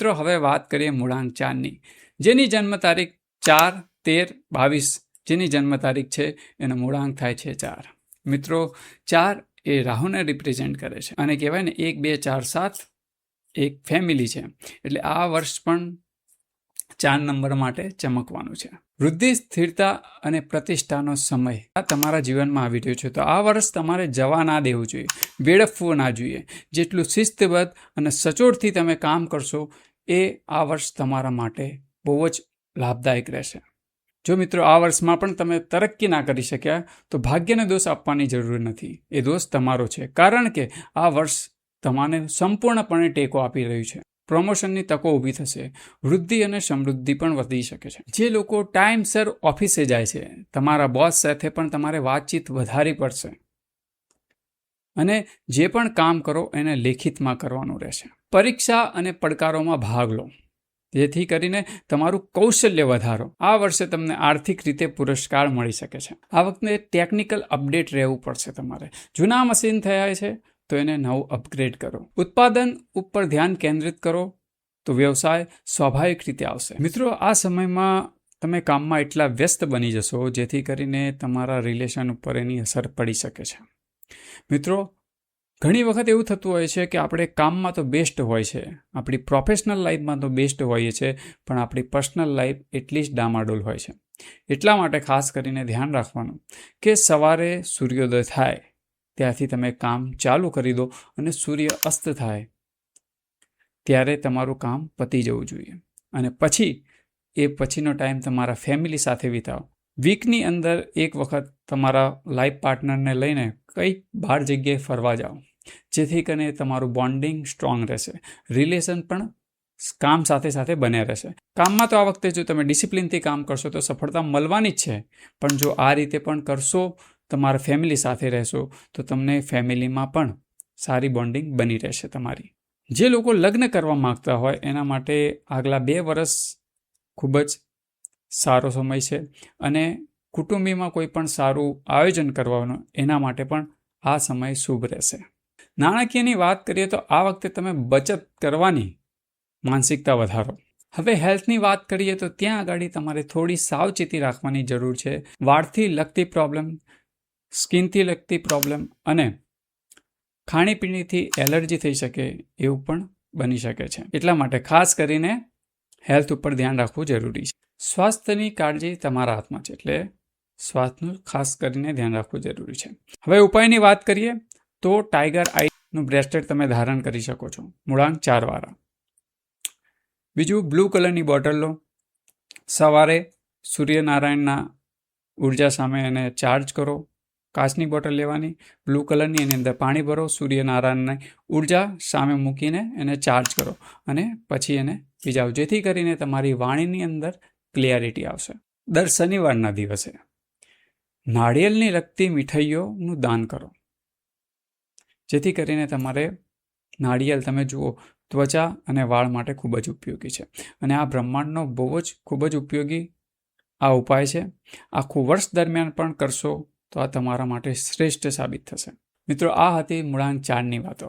મિત્રો, હવે વાત કરીએ મૂળાંક ચારની. જેની જન્મ તારીખ ચાર તેર બાવીસ. જેની જન્મ તારીખ છે, એનો મૂળાંક થાય છે ચાર. મિત્રો, ચાર એ રાહુને રિપ્રેઝેન્ટ કરે છે. અને કહેવાય ને, એક, બે, ચાર, સાત એક ફેમિલી છે. એટલે આ વર્ષ પણ ચાર નંબર માટે ચમકવાનું છે. વૃદ્ધિ, સ્થિરતા અને પ્રતિષ્ઠાનો સમય. આ તમારા જીવનમાં આવી રહ્યો છે. તો આ વર્ષ તમારે જવા ના દેવું જોઈએ. વેડફવું ના જોઈએ. જેટલું શિસ્તબદ્ધ અને સચોટથી તમે કામ કરશો એ આ વર્ષ તમારા માટે બહુ જ લાભદાયક રહેશે. જો મિત્રો આ વર્ષમાં પણ તમે તરક્કી ના કરી શક્યા, તો ભાગ્યને દોષ આપવાની જરૂર નથી. એ દોષ તમારો છે. કારણ કે આ વર્ષ તમારે સંપૂર્ણપણે ટેકો આપી રહ્યું છે. પ્રમોશનની તકો ઊભી થશે. વૃદ્ધિ અને સમૃદ્ધિ પણ વધી શકે છે. જે લોકો ટાઈમસર ઓફિસે જાય છે, તમારા બોસ સાથે પણ તમારે વાતચીત વધારી પડશે. અને જે પણ કામ કરો એને લેખિતમાં કરવાનું રહેશે. પરીક્ષા અને પડકારોમાં ભાગ લો. જેથી કરીને તમારું કૌશલ્ય વધારો. આ વર્ષે તમને આર્થિક રીતે પુરસ્કાર મળી શકે છે. આ વખતે ટેકનિકલ અપડેટ રહેવું પડશે તમારે. જૂના મશીન થયા છે, તો એને નવું અપગ્રેડ કરો. ઉત્પાદન ઉપર ધ્યાન કેન્દ્રિત કરો, તો વ્યવસાય સ્વાભાવિક રીતે આવશે. મિત્રો, આ સમયમાં તમે કામમાં એટલા વ્યસ્ત બની જશો, જેથી કરીને તમારા રિલેશન ઉપર એની અસર પડી શકે છે. મિત્રો, ઘણી વખત એવું થતું હોય છે કે આપણે કામમાં તો બેસ્ટ હોય છે, આપણી પ્રોફેશનલ લાઈફમાં તો બેસ્ટ હોઈએ છીએ પણ આપણી પર્સનલ લાઈફ એટલી જ ડામાડોલ હોય છે. એટલા માટે ખાસ કરીને ધ્યાન રાખવાનું કે સવારે સૂર્યોદય થાય, ત્યાંથી તમે કામ ચાલુ કરી દો અને સૂર્ય અસ્ત થાય, ત્યારે તમારું કામ પતી જવું જોઈએ. અને પછી, એ પછીનો ટાઈમ તમારા ફેમિલી સાથે વિતાવો. વીકની અંદર એક વખત તમારા લાઈફ પાર્ટનરને લઈને કંઈક બહાર જગ્યાએ ફરવા જાઓ. જેથી કરીને તમારું બોન્ડિંગ સ્ટ્રોંગ રહેશે. રિલેશન પણ કામ સાથે સાથે બન્યા રહેશે. કામમાં તો આ વખતે જો તમે ડિસિપ્લિનથી કામ કરશો તો સફળતા મળવાની જ છે. પણ જો આ રીતે પણ કરશો, તમારા ફેમિલી સાથે રહેશો, તો તમને ફેમિલીમાં પણ સારી બોન્ડિંગ બની રહેશે તમારી. જે લોકો લગ્ન કરવા માગતા હોય, એના માટે આગલા બે વર્ષ ખૂબ જ સારો સમય છે. અને કુટુંબીમાં કોઈ પણ સારું આયોજન કરવાનું એના માટે પણ આ સમય શુભ રહેશે. નાણાકીયની વાત કરીએ તો આ વખતે તમે બચત કરવાની માનસિકતા વધારો. હવે હેલ્થની વાત કરીએ તો ત્યાં આગળ તમારે થોડી સાવચેતી રાખવાની જરૂર છે. વાળથી લગતી પ્રોબ્લેમ, સ્કિનથી લગતી પ્રોબ્લેમ અને ખાણીપીણીથી એલર્જી થઈ શકે એવું પણ બની શકે છે. એટલા માટે ખાસ કરીને હેલ્થ ઉપર ધ્યાન રાખવું જરૂરી છે. સ્વાસ્થ્યની કાળજી તમારા હાથમાં છે એટલે સ્વાસ્થ્યનું ખાસ કરીને ધ્યાન રાખવું જરૂરી છે. હવે ઉપાયની વાત કરીએ તો ટાઈગર આઈનું બ્રેસલેટ તમે ધારણ કરી શકો છો. મૂળાંક ચારવાળા બીજું બ્લુ કલરની બોટલ લો. સવારે સૂર્યનારાયણના ઊર્જા સામે એને ચાર્જ કરો. કાચની બોટલ લેવાની. બ્લુ કલરની એની અંદર પાણી ભરો. સૂર્યનારાયણની ઊર્જા સામે મૂકીને એને ચાર્જ કરો અને પછી એને પીજાવો જેથી કરીને તમારી વાણીની અંદર ક્લિયરિટી આવશે. દર શનિવારના દિવસે. નાળિયેરની લગતી મીઠાઈઓનું દાન કરો. જેથી કરીને તમારે નાળિયેર, તમે જુઓ, ત્વચા અને વાળ માટે ખૂબ જ ઉપયોગી છે. અને આ બ્રહ્માંડનો બહુ જ ખૂબ જ ઉપયોગી આ ઉપાય છે. આખું વર્ષ દરમિયાન પણ કરશો તો આ તમારા માટે શ્રેષ્ઠ સાબિત થશે. મિત્રો, આ હતી મૂળાંક ચારની વાતો.